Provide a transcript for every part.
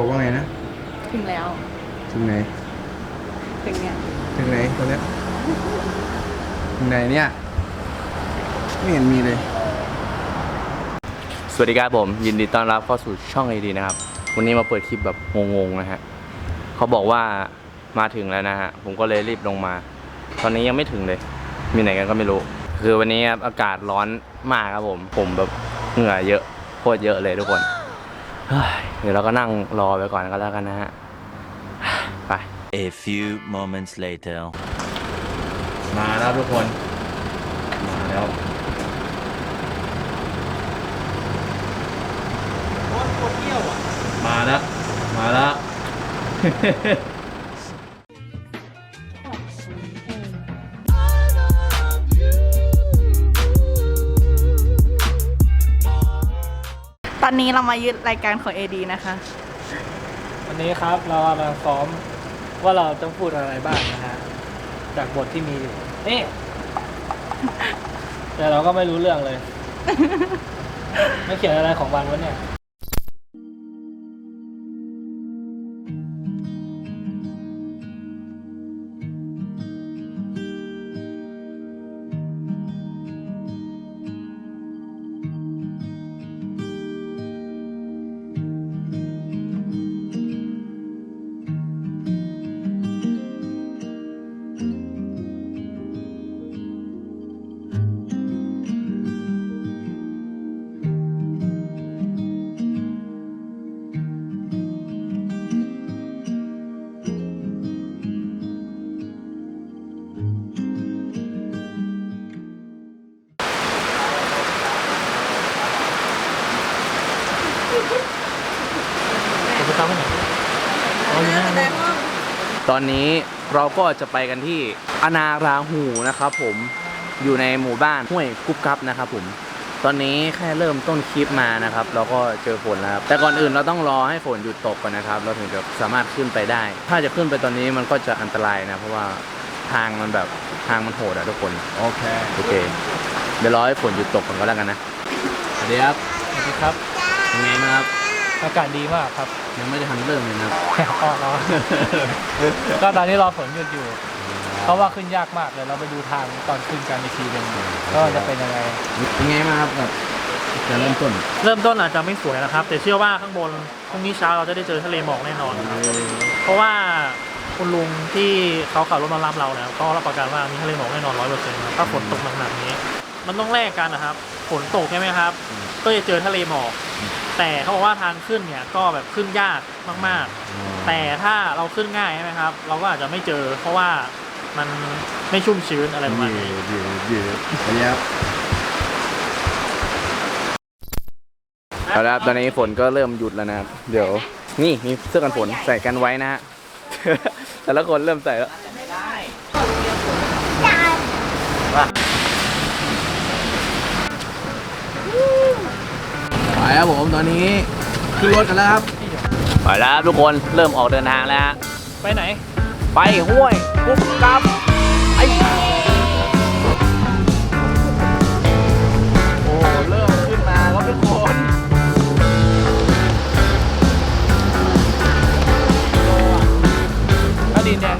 เขาบอกว่าไงนะ ถึงแล้ว ถึงไหน ถึงเนี่ยถึงไหนตอนเนี้ยถึงไหนเนี่ย ไม่เห็นมีเลย สวัสดีครับผม ยินดีต้อนรับเข้าสู่ช่องไอดีนะครับ วันนี้มาเปิดคลิปแบบงงๆนะฮะเขาบอกว่ามาถึงแล้วนะฮะ ผมก็เลยรีบลงมา ตอนนี้ยังไม่ถึงเลย มีไหนกันก็ไม่รู้ คือวันนี้ครับอากาศร้อนมากครับผม ผมแบบเหงื่อเยอะโคตรเยอะเลยทุกคน เฮ้ยเดี๋ยวเราก็นั่งรอไปก่อนก็แล้วกันนะฮะ ไป A few moments later. มาแล้วทุกคน มาแล้วมาแล้วมาแล้ว ตอนนี้เรามายึดรายการของ AD นะคะ วันนี้ครับเรากำลังซ้อมว่าเราต้องพูดอะไรบ้างนะฮะจากบทที่มีอยู่นี่ แต่เราก็ไม่รู้เรื่องเลย ไม่เขียนอะไรของวันวะเนี่ย ตอนนี้เราก็จะไปกันที่อนาราหูนะครับผมอยู่ในหมู่บ้านห้วยกุ๊บกับนะครับผม ตอนนี้แค่เริ่มต้นคลิปมานะครับ เราก็เจอฝนแล้วครับแต่ก่อนอื่นเราต้องรอให้ฝนหยุดตกก่อนนะครับ เราถึงจะสามารถขึ้นไปได้ ถ้าจะขึ้นไปตอนนี้มันก็จะอันตรายนะ เพราะว่าทางมันแบบทางมันโหดอะทุกคนโอเคโอเคเดี๋ยวรอให้ฝนหยุดตกก่อนก็แล้วกันนะสวัสดีครับสวัสดีครับยังไงนะครับ อากาศดีมากครับยังไม่ได้ทันเริ่มเลยนะครับอ๋อร้อนก็ตอนนี้รอฝนหยุดอยู่ เพราะว่าขึ้นยากมากเลยเราไปดูทางตอนขึ้นกันอีกทีหนึงก็จะเป็นยังไงเป็นไงมางครับแบบจะเริ่มต้น เริ่มต้นอาจจะไม่สวยนะครับ แต่เชื่อว่าข้างบนพรุ่งนี้เช้าเราจะได้เจอทะเลหมอกแน่นอนครับเพราะว่าคุณลุงที่เขาขับรถมารับเราเนี่ยก็รับประกันว่ามีทะเลหมอกแน่นอนร้อยเปอร์เซ็นต์ถ้าฝนตกหนักๆนี้ มันต้องแลกกันนะครับ ฝนตกใช่ไหมครับ ก็จะเจอทะเลหมอก แต่เขาบอกว่าทางขึ้นเนี่ยก็แบบขึ้นยากมากๆ แต่ถ้าเราขึ้นง่ายใช่ไหมครับ เราก็อาจจะไม่เจอ เพราะว่ามันไม่ชุ่มชื้นอะไรประมาณนี้เดี๋ยวเดี๋ยวสวัสดีครับเอาละครับตอนนี้ฝนก็เริ่มหยุดแล้วนะครับ เดี๋ยว นี่มีเสื้อกันฝนใส่กันไว้นะฮะ แต่ละคนเริ่มใส่แล้วมา ไป ครับผมตอนนี้ขึ้นรถกันแล้วครับไปแล้วครับทุกคนเริ่มออกเดินทางแล้วฮะไปไหน ไปห้วยกุ๊บกับไอโอ้เริ่มขึ้นมาแล้วทุกคนถ้าดินแดง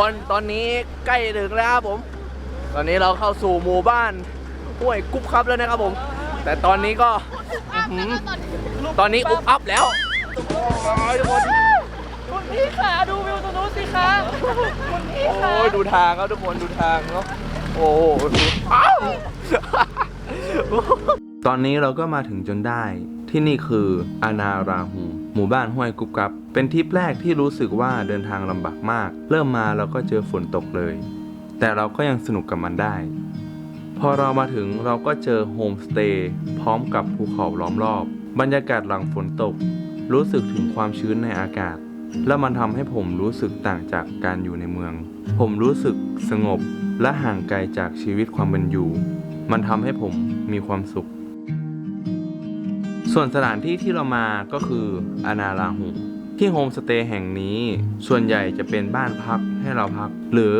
คนตอนนี้ใกล้ถึงแล้วครับผม ตอนนี้เราเข้าสู่หมู่บ้านห้วยกุ๊บครับแล้วนะครับผม แต่ตอนนี้ก็ตอนนี้อุ๊บอัพแล้วคุณพี่ขาดูวิวตรงนู้นสิคะคุณพี่โอ้ยดูทางครับทุกคนดูทางเนาะโอ้โหอ้าวตอนนี้เราก็มาถึงจนได้ที่นี่คืออานาราหู หมู่บ้านห้วยกุบกับ เป็นทริปแรกที่รู้สึกว่าเดินทางลำบากมาก เริ่มมาเราก็เจอฝนตกเลย แต่เราก็ยังสนุกกับมันได้ พอเรามาถึงเราก็เจอโฮมสเตย์พร้อมกับภูเขาล้อมรอบ บรรยากาศหลังฝนตก รู้สึกถึงความชื้นในอากาศ แล้วมันทำให้ผมรู้สึกต่างจากการอยู่ในเมือง ผมรู้สึกสงบและห่างไกลจากชีวิตความเป็นอยู่ มันทำให้ผมมีความสุข ส่วนสถานที่ที่เรามาก็คืออานาราหูที่โฮมสเตย์แห่งนี้ ส่วนใหญ่จะเป็นบ้านพักให้เราพัก หรือ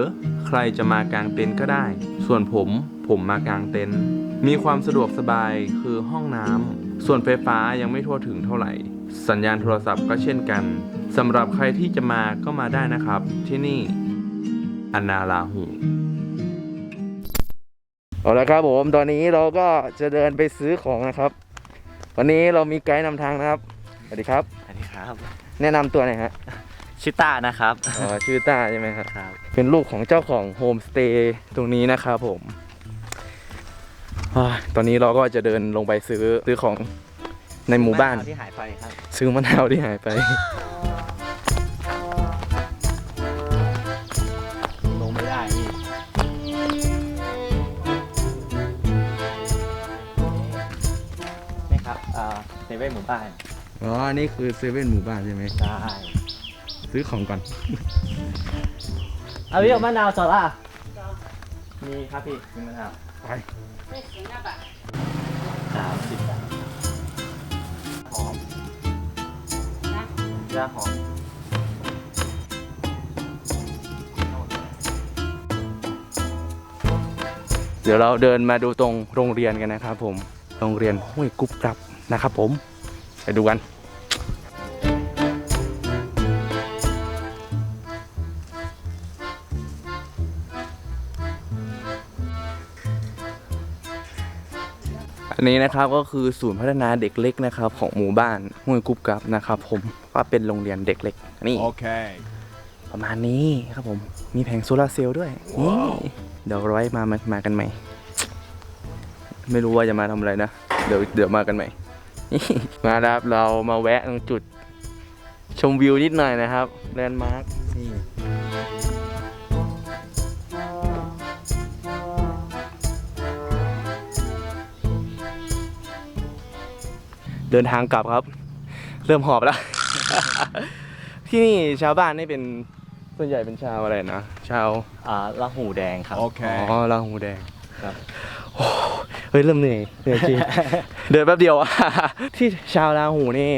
ใครจะมากางเต็นท์ก็ได้ ส่วนผมผมมากางเต็นท์มีความสะดวกสบายคือห้องน้ำส่วนไฟฟ้ายังไม่ทั่วถึงเท่าไหร่ สัญญาณโทรศัพท์ก็เช่นกันสำหรับใครที่จะมาก็มาได้นะครับ ที่นี่อนาราหูเอาละครับผมตอนนี้เราก็จะเดินไปซื้อของนะครับ วันนี้เรามีไกด์นำทางนะครับ สวัสดีครับ สวัสดีครับ แนะนำตัวหน่อยฮะ ชื่อต้านะครับ อ๋อ ชื่อต้าใช่ไหมครับ ครับ เป็นลูกของเจ้าของโฮมสเตย์ตรงนี้นะครับผมอ่าตอนนี้เราก็จะเดินลงไปซื้อซื้อของในหมู่บ้าน ที่หายไปครับ ซื้อมะนาวที่หายไป ซเว่นหมู่บ้านอ๋อนี่คือเซเว่นหมู่บ้านใช่ไหมใช่ซื้อของก่อน เอาพี่เอามะนาวสดล่ะมีครับพี่มีมะนาวไปสามสิบบาทหอมยาหอมเดี๋ยวเราเดินมาดูตรงโรงเรียนกันนะครับผม โรงเรียนห้วยกุบกับ นะครับผมไปดูกันอันนี้นะครับก็คือศูนย์พัฒนาเด็กเล็กนะครับของหมู่บ้านห้วยกุบกับนะครับผมก็เป็นโรงเรียนเด็กเล็กนี่ Okay. ประมาณนี้ครับผมมีแผงโซลาร์เซลล์ด้วยนี่เดี๋ยวเราไว้มามามากันใหม่ ไม่รู้ว่าจะมาทำอะไรนะ เดี๋ยวเดี๋ยวมากันใหม่ นี่มาแล้วครับเรามาแวะตรงจุด ชมวิวนิดหน่อยนะครับแลนด์มาร์คนี่เดินทางกลับครับ เริ่มหอบแล้ว ที่นี่ชาวบ้านนี่เป็นส่วนใหญ่เป็นชาวอะไรนะชาวอ่าละหูแดงครับ Okay. อ๋อลาหูแดงครับโอ้ เฮ้ยเริ่มเหนื่อยเหนื่อยจริง เดินแป๊บเดียวอะ ที่ชาวลาหูนี่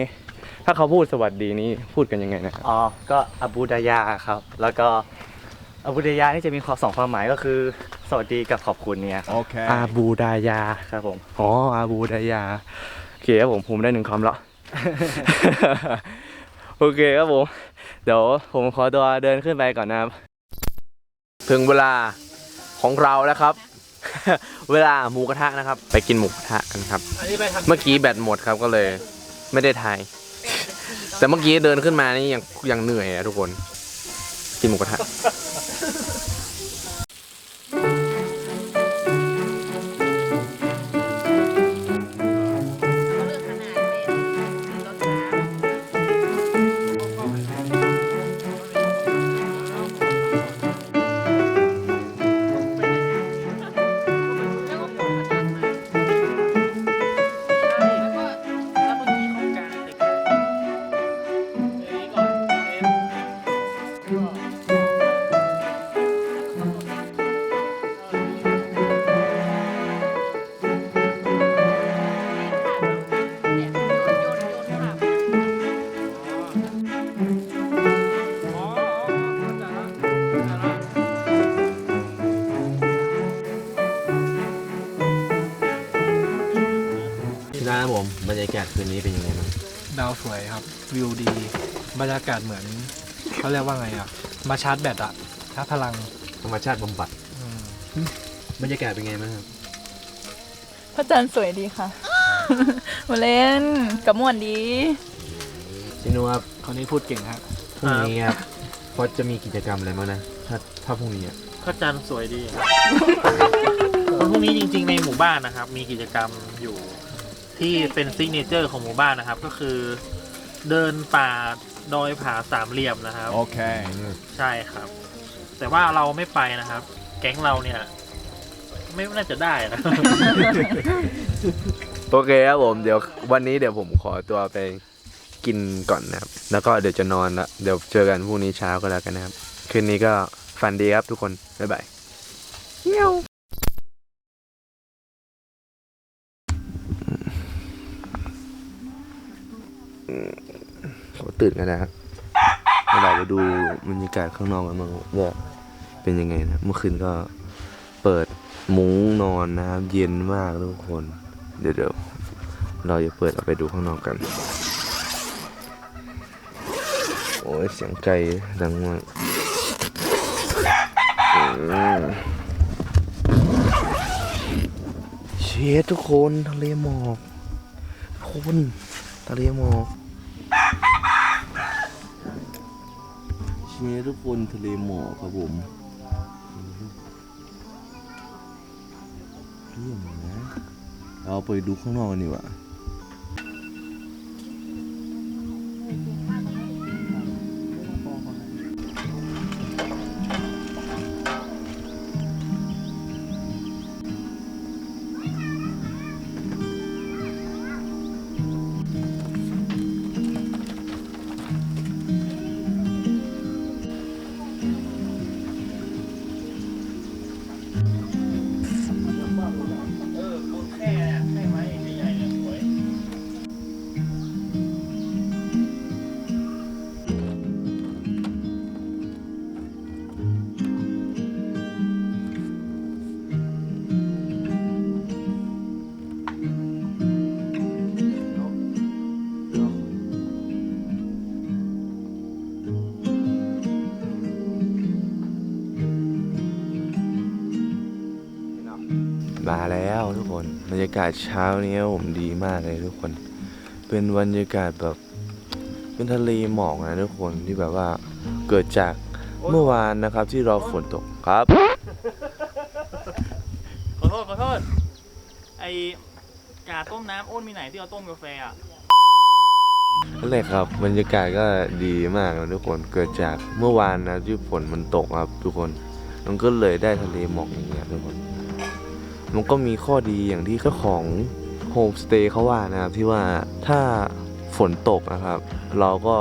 ถ้าเขาพูดสวัสดีนี่พูดกันยังไงนะ อ๋อ ก็อาบูดายาครับ แล้วก็อาบูดายานี่จะมีความสองความหมายก็คือ สวัสดีกับขอบคุณเนี่ยครับ Okay. อาบูดายา ครับผม อ๋ออาบูดายาโอเคครับผมผมได้หนึ่งคำแล้วโอเคครับผม เดี๋ยวผมขอตัวเดินขึ้นไปก่อนนะครับ ถึงเวลาของเราแล้วครับ เวลาหมูกระทะนะครับ ไปกินหมูกระทะกันครับอันนี้ไปทางเมื่อกี้แบตหมดครับก็เลยไม่ได้ถ่าย แต่เมื่อกี้เดินขึ้นมานี่ยังยังเหนื่อยอะทุกคน กินหมูกระทะาวสวยครับ วิวดี บรรยากาศเหมือนเขาเรียกว่าไงอะ มาชาร์จแบตอะชาร์จพลังธรรมชาติบำบัดอืมบรรยากาศเป็นไงบ้างครับพระจันทร์สวยดีค่ะมาเล่นกับม่วนดีพี่นุครับคนนี้พูดเก่งฮะ พรุ่งนี้ครับพอจะมีกิจกรรมอะไรบ้างนะ ถ้าถ้าพรุ่งนี้อะพระจันทร์สวยดีวันพรุ่งนี้จริงๆในหมู่บ้านนะครับ มีกิจกรรมอยู่ ที่เป็นซิกเนเจอร์ของหมู่บ้านนะครับ ก็คือเดินป่าดอยผาสามเหลี่ยมนะครับโอเคใช่ครับ แต่ว่าเราไม่ไปนะครับ แก๊งเราเนี่ย ไม่น่าจะได้นะ โอเคครับผมเดี๋ยววันนี้เดี๋ยวผมขอตัวไปกินก่อนนะครับ แล้วก็เดี๋ยวจะนอนละเดี๋ยวเจอกันพรุ่งนี้เช้าก็แล้วกันนะครับ คืนนี้ก็ฝันดีครับทุกคน บ๊ายบายเขา ตื่นกันนะครับให้เราไปดูบรรยากาศข้างนอกกันบ้างว่าเป็นยังไงนะ เมื่อคืนก็เปิดมุ้งนอนนะครับเย็นมากทุกคน เดี๋ยวเดี๋ยวเราจะเปิดออกไปดูข้างนอกกัน โอ้ยเสียงไก่ดังมากเชดทุกคนทะเลหมอกคนทะเลหมอก เชดทุกคนทะเลหมอกครับผมเรื่องนะ เราไปดูข้างนอกกันดีกว่า มาแล้วทุกคนบรรยากาศเช้านี้ผมดีมากเลยทุกคน เป็นบรรยากาศแบบเป็นทะเลหมอกนะทุกคนที่แบบว่าเกิดจากเมื่อวานนะครับที่เราฝนตกครับ ขอโทษขอโทษไอกาต้มน้ำอ้นมีไหนที่เอาต้มกาแฟอะนั่นแหละครับบรรยากาศก็ดีมากนะทุกคนเกิดจากเมื่อวานนะที่ฝนมันตกครับทุกคน มันก็เลยได้ทะเลหมอกอย่างเงี้ยทุกคน มันก็มีข้อดีอย่างที่เจ้าของโฮมสเตย์เขาว่านะครับที่ว่าถ้าฝนตกนะครับ เราก็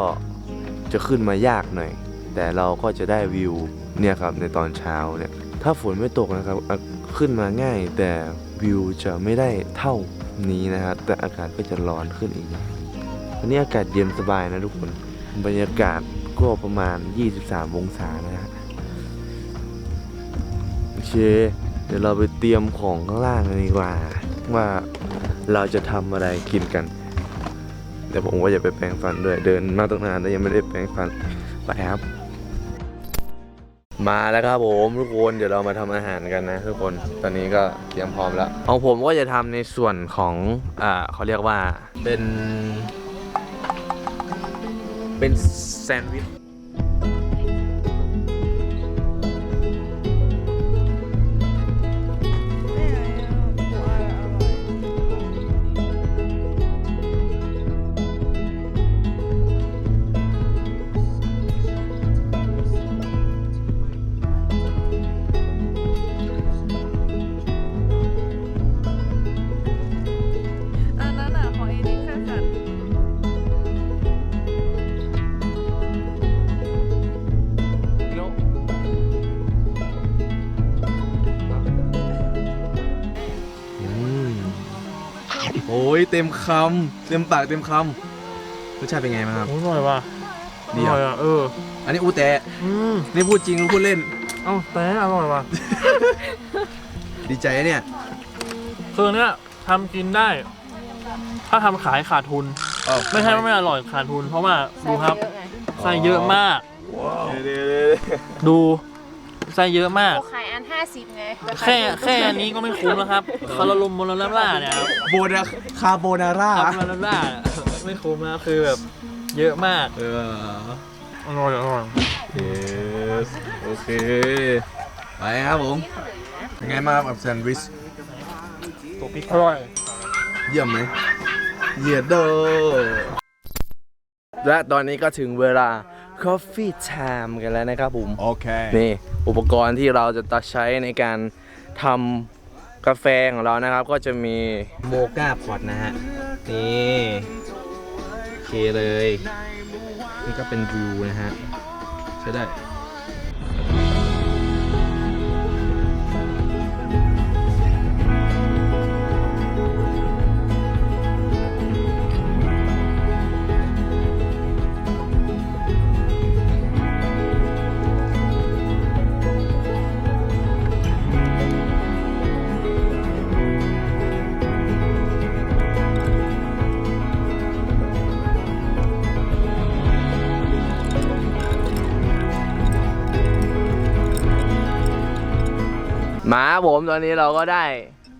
จะขึ้นมายากหน่อย แต่เราก็จะได้วิวเนี่ยครับในตอนเช้าเนี่ยถ้าฝนไม่ตกนะครับขึ้นมาง่าย แต่วิวจะไม่ได้เท่านี้นะครับแต่อากาศก็จะร้อนขึ้นอีกวันนี้อากาศเย็นสบายนะทุกคนบรรยากาศก็ประมาณ 23 องศานะฮะโอเค ดี๋ยวเราไปเตรียมของข้างล่างกันดีกว่า ว่าเราจะทำอะไรกินกันเดี๋ยวผมก็จะไปแปรงฟันด้วยเดินมาตั้งนานแต่ยังไม่ได้แปรงฟันไปครับ มาแล้วครับผมทุกคนเดี๋ยวเรามาทำอาหารกันนะทุกคนตอนนี้ก็เตรียมพร้อมแล้วของผมก็จะทำในส่วนของอ่าเขาเรียกว่าเป็น เป็นแซนด์วิช โอ้ยเต็มคำเต็มปากเต็มคำรสชาติเป็นไงบ้างครับ โอ้ยอร่อยว่ะดีอเหรอร่อยอะเออ อันนี้อูแตะอืมนี่พูดจริงหรือพูดเล่น เอ้าแต่อร่อยว่ะ ดีใจนะเนี่ย คือเนี้ยทำกินได้ ถ้าทำขายขาดทุน ไม่ใช่ว่าไม่อร่อยขาดทุน เพราะว่าดูครับไส้เยอะมาก ดูไส้เยอะมากขายอันห้า50 ไงแค่แค่อันนี้ก็ไม่คุ้มแล้วครับคาราลมโมลาร่าเนี่ยครับโบนาคาโบนาร่า คาราลร่าเนี่ยไม่คุ้มแล้วคือแบบเยอะมาก เอออร่อยอร่อยเยสโอเค ไปครับผม เป็นไงมางครับกับแซนด์วิช ตัวพริกอร่อย เยี่ยมไหมเยี่ยมเด้อและตอนนี้ก็ถึงเวลา Coffee Time กันแล้วนะครับผมโอเคนี่อุปกรณ์ที่เราจะตัดใช้ในการทำกาแฟของเรานะครับ ก็จะมีโมกาพอตนะฮะ นี่โอเคเลย นี่ก็เป็นวิวนะฮะ ใช้ได้ มาครับผมตอนนี้เราก็ได้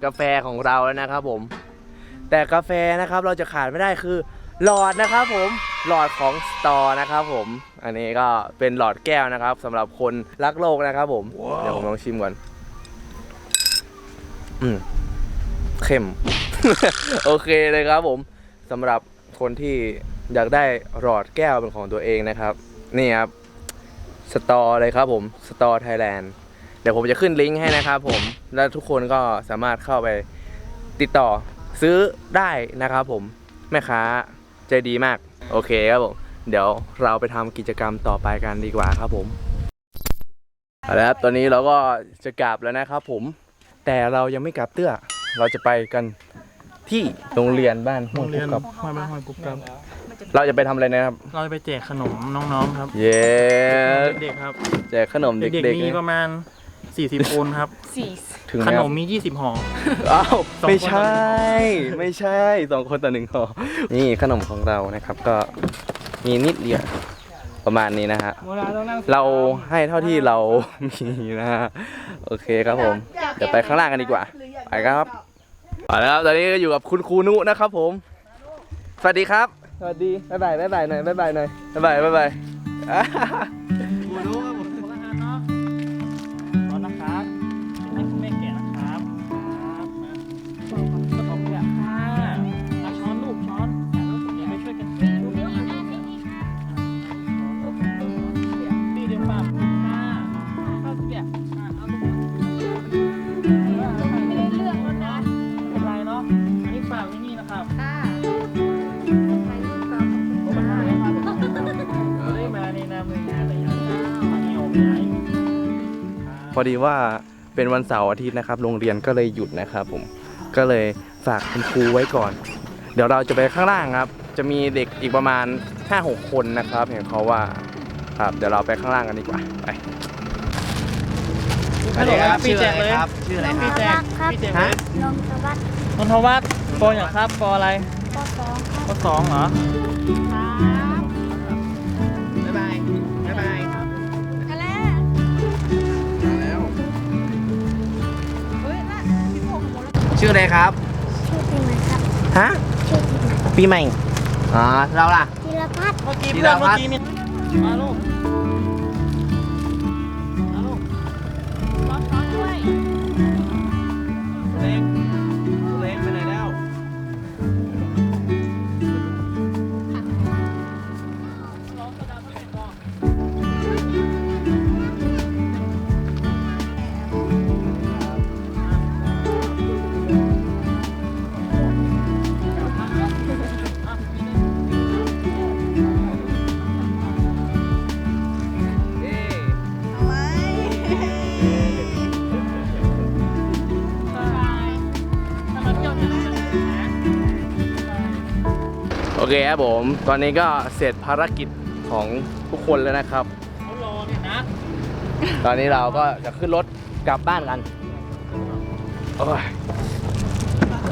กาแฟของเราแล้วนะครับผม แต่กาแฟนะครับเราจะขาดไม่ได้คือหลอดนะครับผมหลอดของสตอนะครับผม อันนี้ก็เป็นหลอดแก้วนะครับสำหรับคนรักโลกนะครับผม เดี๋ยวผมลองชิมก่อนอืมเข้ม โอเคเลยครับผมสำหรับคนที่อยากได้หลอดแก้วเป็นของตัวเองนะครับ นี่ครับสตอเลยครับผมสตอไทยแลนด์ เดี๋ยวผมจะขึ้นลิงก์ให้นะครับผมแล้วทุกคนก็สามารถเข้าไปติดต่อซื้อได้นะครับผมแม่ค้าใจดีมาก โอเคครับผมเดี๋ยวเราไปทำกิจกรรมต่อไปกันดีกว่าครับผมเอาละครับตอนนี้เราก็จะกลับแล้วนะครับผมแต่เรายังไม่กลับเตื้อเราจะไปกันที่โรงเรียนบ้านห้โรวยงเรียนกับห้อยบ้านห้อยกุ๊บกับเราจะไปทำอะไรนะครับ เราจะไปแจกขนมน้องๆครับ เย้เด็กๆครับแจกขนมเด็เด็กกๆมีๆประมาณ 40คนครับถึงไหขมคนรับมมี 20ห่อ อ้าวสองคนไม่ใช่ ไม่ใช่สองคนต่อหนึ่งห่อนี่ขนมของเรานะครับก็มีนิดเดียวประมาณนี้นะฮะเราให้เท่าที่เรา มีนะฮะโอเคครับผม เดี๋ยวไปข้างล่างกันดีกว่าไปครับเอาละครับตอนนี้ก็อยู่กับคุณครูนุนะครับผม สวัสดีครับ สวัสดีบ๊ายบายบ๊ายบายหน่อยบ๊ายบายหน่อยบ๊ายบายบ๊ายบายร้ พอดีว่าเป็นวันเสาร์อาทิตย์นะครับ โรงเรียนก็เลยหยุดนะครับผม ก็เลยฝากคุณครูไว้ก่อน เดี๋ยวเราจะไปข้างล่างครับ จะมีเด็กอีกประมาณ 5-6 คนนะครับ เห็นเขาว่า ครับ เดี๋ยวเราไปข้างล่างกันดีกว่า ไป สวัสดีครับพี่แจกเลย ชื่ออะไรคพี่รับแจกพี่แจกเลยนมสวัสดิ์นนทวัฒน์ปออย่างครับปออะไรปสองครับปสองเหรอ ชื่ออะไรครับ ชื่อจริงนะครับ ฮะ ชื่อจริงปีใหม่อ๋อเราล่ะธีรพัฒน์ เมื่อกี้ธีเพื่รอนพัเมื่อฒน์กี้เนี่ยมาลูก โอเคครับผม ตอนนี้ก็เสร็จภารกิจของทุกคนแล้วนะครับ เขารอเนี่ยนะตอนนี้เราก็จะขึ้นรถกลับบ้านกัน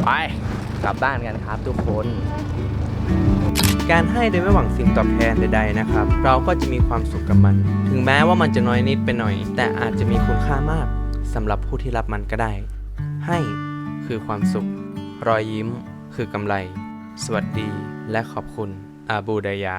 ไปกลับบ้านกันครับทุกคน การให้โดยไม่หวังสิ่งตอบแทนใดๆนะครับ เราก็จะมีความสุขกับมัน ถึงแม้ว่ามันจะน้อยนิดไปหน่อย แต่อาจจะมีคุณค่ามากสำหรับผู้ที่รับมันก็ได้ ให้คือความสุข รอยยิ้มคือกำไร สวัสดี และขอบคุณอาบูดายา